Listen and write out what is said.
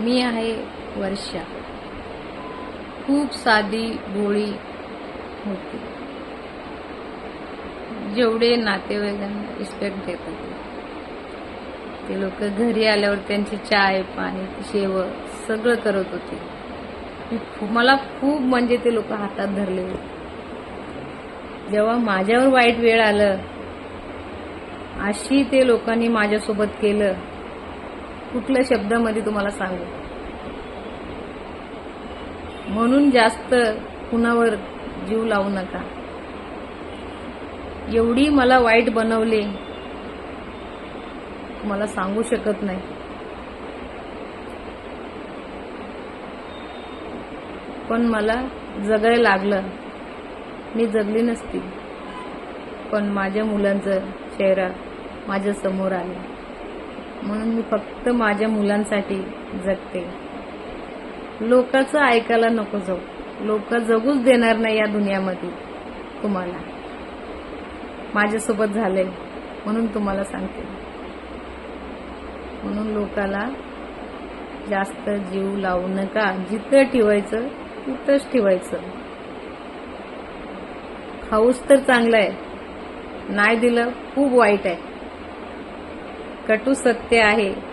मी आहे वर्षा. खूप साधी भोळी होती. जेवढे नातेवाईकांना रिस्पेक्ट देत होते ते लोक घरी आल्यावर त्यांची चाय पाणी शेव सगळं करत होते. खूप- मला खूप म्हणजे ते लोक हातात धरले होते. जेव्हा माझ्यावर वाईट वेळ आलं अशी ते लोकांनी माझ्यासोबत केलं कुठल्या शब्दामध्ये तुम्हाला सांगू? म्हणून जास्त कुणावर जीव लावू नका. एवढी मला वाईट बनवले मला सांगू शकत नाही. पण मला जगायला लागलं. मी जगली नसती. पण माझ्या मुलांचं चेहरा माझ्यासमोर आला. म्हणून मी फक्त माझ्या मुलांसाठी जगते. लोकांचं ऐकायला नको जाऊ. लोक जगूच देणार नाही या दुनियामध्ये तुम्हाला. माझ्यासोबत झालंय म्हणून तुम्हाला सांगते. म्हणून लोकाला जास्त जीव लावू नका. जिथं ठेवायचं तिथंच ठेवायचं. खाऊस तर चांगलं आहे नाही दिलं खूप वाईट आहे. कटू सत्य आहे.